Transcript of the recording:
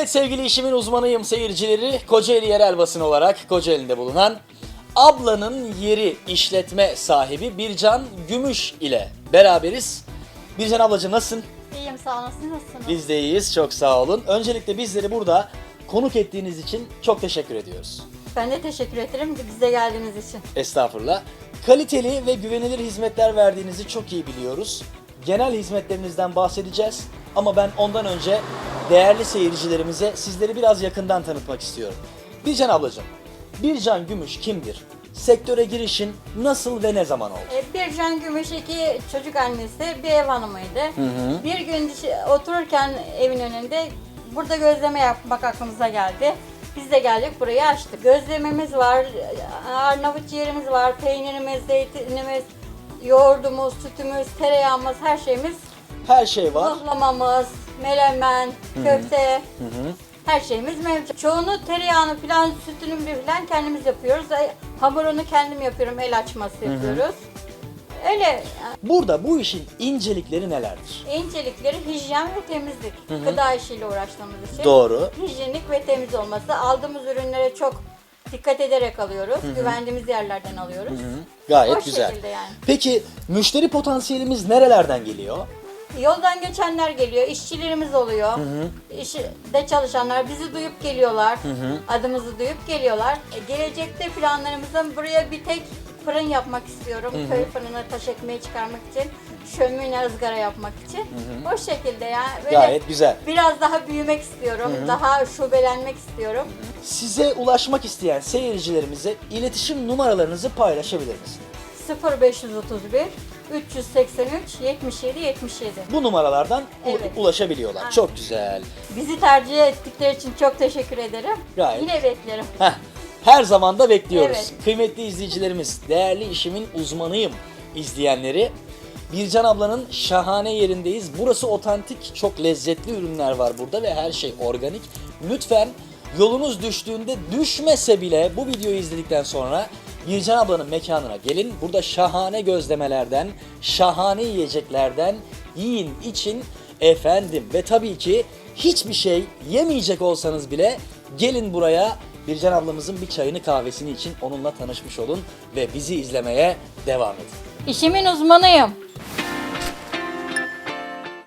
Evet sevgili işimin uzmanıyım seyircileri. Kocaeli yerel basın olarak Kocaeli'nde bulunan Ablanın Yeri işletme sahibi Bircan Gümüş ile beraberiz. Bircan ablacığım nasılsın? İyiyim sağ olun. Siz nasılsınız? Biz de iyiyiz çok sağ olun. Öncelikle bizleri burada konuk ettiğiniz için çok teşekkür ediyoruz. Ben de teşekkür ederim bize geldiğiniz için. Estağfurullah. Kaliteli ve güvenilir hizmetler verdiğinizi çok iyi biliyoruz. Genel hizmetlerinizden bahsedeceğiz ama ben ondan önce değerli seyircilerimize sizleri biraz yakından tanıtmak istiyorum. Bircan ablacığım, Bircan Gümüş kimdir? Sektöre girişin nasıl ve ne zaman oldu? E, Bircan Gümüş iki çocuk annesi bir ev hanımıydı. Bir gün otururken evin önünde burada gözleme yapmak aklımıza geldi. Biz de geldik burayı açtık. Gözlememiz var, Arnavut ciğerimiz var, peynirimiz, zeytinimiz, yoğurdumuz, sütümüz, tereyağımız, her şeyimiz. Her şey var. Mıhlamamız, melemen, köfte, her şeyimiz mevcut. Çoğunu tereyağını falan, sütünü falan kendimiz yapıyoruz. Hamurunu kendim yapıyorum, el açması yapıyoruz. Öyle Burada bu işin incelikleri nelerdir? incelikleri hijyen ve temizlik. Gıda işiyle uğraştığımız için. Doğru. Hijyenik ve temiz olması. Aldığımız ürünlere çok dikkat ederek alıyoruz. Güvendiğimiz yerlerden alıyoruz. Gayet O güzel. şekilde yani. Peki müşteri potansiyelimiz nerelerden geliyor? Yoldan geçenler geliyor, işçilerimiz oluyor. İşte çalışanlar bizi duyup geliyorlar. Adımızı duyup geliyorlar. E, Gelecekte planlarımızın buraya bir tek fırın yapmak istiyorum. Köy fırını taş ekmeği çıkarmak için. Şömine ızgara yapmak için. O şekilde yani. Böyle Gayet güzel. Biraz daha büyümek istiyorum. Daha şubelenmek istiyorum. Size ulaşmak isteyen seyircilerimize iletişim numaralarınızı paylaşabilir misiniz? 0531 383 77 77. Bu numaralardan u- Evet. ulaşabiliyorlar. Aynen. Çok güzel. Bizi tercih ettikleri için çok teşekkür ederim. Gayet. Yine beklerim. Heh, her zaman da bekliyoruz. Evet. Kıymetli izleyicilerimiz, değerli işimin uzmanıyım izleyenleri. Bircan ablanın şahane yerindeyiz. Burası otantik, çok lezzetli ürünler var burada ve her şey organik. Lütfen yolunuz düştüğünde düşmese bile bu videoyu izledikten sonra Bircan ablanın mekanına gelin. Burada şahane gözlemelerden, şahane yiyeceklerden yiyin, için efendim. Ve tabii ki hiçbir şey yemeyecek olsanız bile gelin buraya Bircan ablamızın bir çayını kahvesini için onunla tanışmış olun ve bizi izlemeye devam edin. İşimin uzmanıyım.